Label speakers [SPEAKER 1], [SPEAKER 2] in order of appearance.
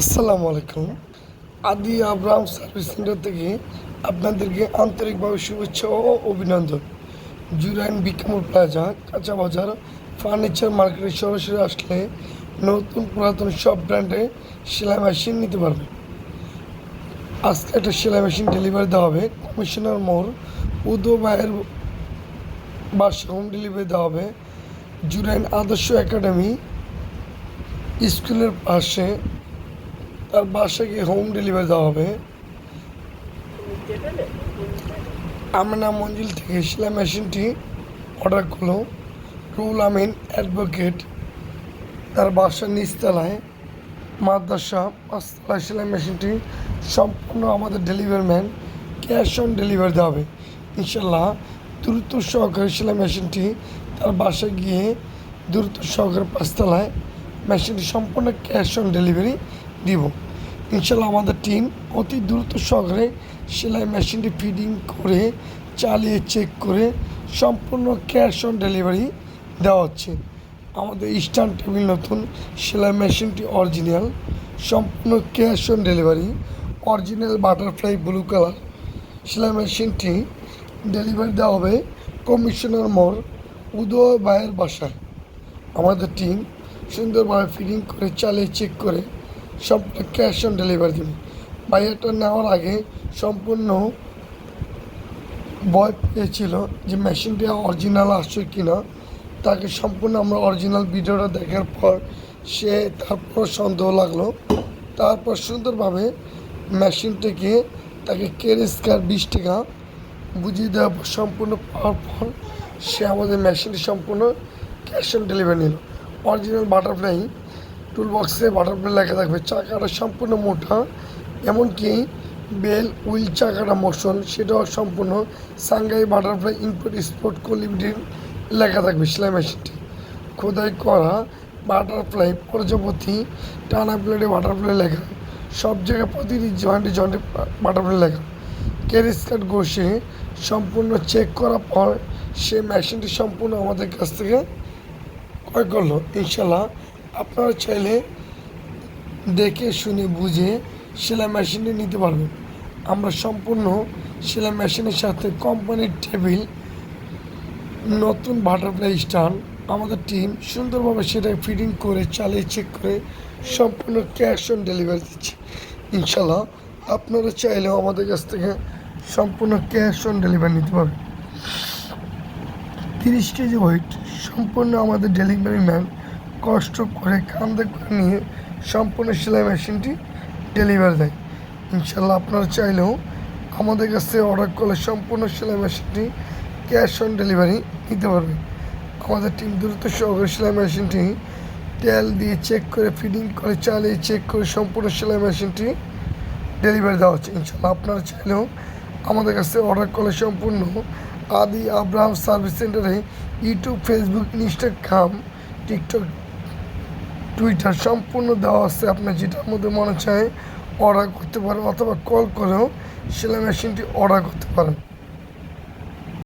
[SPEAKER 1] আসসালামু আলাইকুম। আদি আব্রাহাম সার্ভিস সেন্টার থেকে আপনাদেরকে আন্তরিকভাবে শুভেচ্ছা ও অভিনন্দন। জুরাইন বিকামুর প্লাজা, কাঁচা বাজার, ফার্নিচার মার্কেটে সরাসরি আসলে নতুন পুরাতন সব ব্র্যান্ডে সেলাই মেশিন নিতে পারবেন। আজকে একটা সেলাই মেশিন ডেলিভারি দেওয়া হবে। কমিশনার মোড়, উদো ভাইয়ের বাসা হোম ডেলিভারি দেওয়া হবে। জুরাইন আদর্শ একাডেমি, স্কুলের পাশে তার বাসায় গিয়ে হোম ডেলিভারি দেওয়া হবে। আমার নাম মঞ্জিল থেকে সেলাই মেশিনটি অর্ডার করল। রুল আমিন অ্যাডভোকেট তার বাসার নিচতলায়, মাদ্রাসা, পাঁচতলায় সেলাই মেশিনটি সম্পূর্ণ আমাদের delivery man cash on delivery দেওয়া হবে। ইনশাল্লাহ দ্রুত সহকারে সেলাই মেশিনটি তার বাসায় গিয়ে দ্রুত সহকারে পাঁচতলায় মেশিনটি সম্পূর্ণ ক্যাশ অন ডেলিভারি দিব। ইনশাল্লাহ আমাদের টিম অতি দ্রুত সহকারে সেলাই মেশিনটি ফিডিং করে, চালিয়ে চেক করে সম্পূর্ণ ক্যাশ অন ডেলিভারি দেওয়া হচ্ছে। আমাদের ইস্টার্ন টেবিল নতুন সেলাই মেশিনটি অরিজিনাল সম্পূর্ণ cash on delivery original butterfly blue colour সেলাই মেশিনটি ডেলিভারি দেওয়া হবে কমিশনার মোড়, উদয় ভাইয়ের বাসায়। আমাদের টিম সুন্দরভাবে ফিটিং করে, চালিয়ে চেক করে সম্পূর্ণ ক্যাশ অন ডেলিভারি দেবে। বাইরেটা নেওয়ার আগে সম্পূর্ণ বয় পেয়েছিল যে মেশিনটি অরিজিনাল আসছে কিনা, তাকে সম্পূর্ণ আমরা অরিজিনাল ভিডিওটা দেখার পর সে তারপর সন্দেহ লাগল। তারপর সুন্দরভাবে মেশিনটিকে তাকে কেরিস্কার বিশ টাকা বুঝিয়ে দেওয়ার পর সম্পূর্ণ পাওয়ার পর সে আমাদের মেশিনটি সম্পূর্ণ ক্যাশ অন ডেলিভারি নিল। অরিজিনাল বাটারফ্লাই টুল বক্সে বাটারফ্লাই লেখা থাকবে। চাকাটা সম্পূর্ণ মোটা, এমনকি বেল উইল চাকাটা মোশন, সেটাও সম্পূর্ণ সাংঘাই বাটারফ্লাই ইনপুট স্পোর্ট কোলিমিটির লেখা থাকবে সেলাই মেশিনটি খোদাই করা বাটারফ্লাই প্রজাপতি, টানা প্লেটে বাটারফ্লাই লেখা, সব জায়গায় প্রতিটি জয়েন্টে জয়েন্টে বাটারফ্লাই লেখা। ক্যারিস কার্ড ঘষে সম্পূর্ণ চেক করার পর সে মেশিনটি সম্পূর্ণ আমাদের কাছ থেকে ক্রয় করল। ইনশাল্লাহ আপনারা চাইলে দেখে শুনে, বুঝে সেলাই মেশিনটি নিতে পারবেন। আমরা সম্পূর্ণ সেলাই মেশিনের সাথে কোম্পানির টেবিল নতুন বাটারফ্লাই স্টান আমাদের টিম সুন্দরভাবে সেটা ফিটিং করে, চালিয়ে চেক করে সম্পূর্ণ ক্যাশ অন ডেলিভারি দিচ্ছে। ইনশাল্লাহ আপনারা চাইলেও আমাদের কাছ থেকে সম্পূর্ণ ক্যাশ অন ডেলিভারি নিতে পারবেন। তিরিশ কেজি ওয়েট সম্পূর্ণ আমাদের ডেলিভারি ম্যান কষ্ট করে কান্দে করে নিয়ে সম্পূর্ণ সেলাই মেশিনটি ডেলিভারি দেয়। ইনশাল্লাহ আপনারা চাইলেও আমাদের কাছে অর্ডার করলে সম্পূর্ণ সেলাই মেশিনটি ক্যাশ অন ডেলিভারি নিতে পারবে আমাদের টিম দ্রুত সহকারে সেলাই মেশিনটি তেল দিয়ে চেক করে ফিডিং করে, চালিয়ে চেক করে সম্পূর্ণ সেলাই মেশিনটি ডেলিভারি দেওয়া হচ্ছে। ইনশাল্লাহ আপনারা চাইলেও আমাদের কাছে অর্ডার করলে সম্পূর্ণ আদি আব্রাহাম সার্ভিস সেন্টারে YouTube Facebook Instagram TikTok Twitter সম্পূর্ণ দেওয়া আছে। আপনার যেটার মধ্যে মনে চায় অর্ডার করতে পারেন অথবা কল করেও সেলাই মেশিনটি অর্ডার করতে পারেন।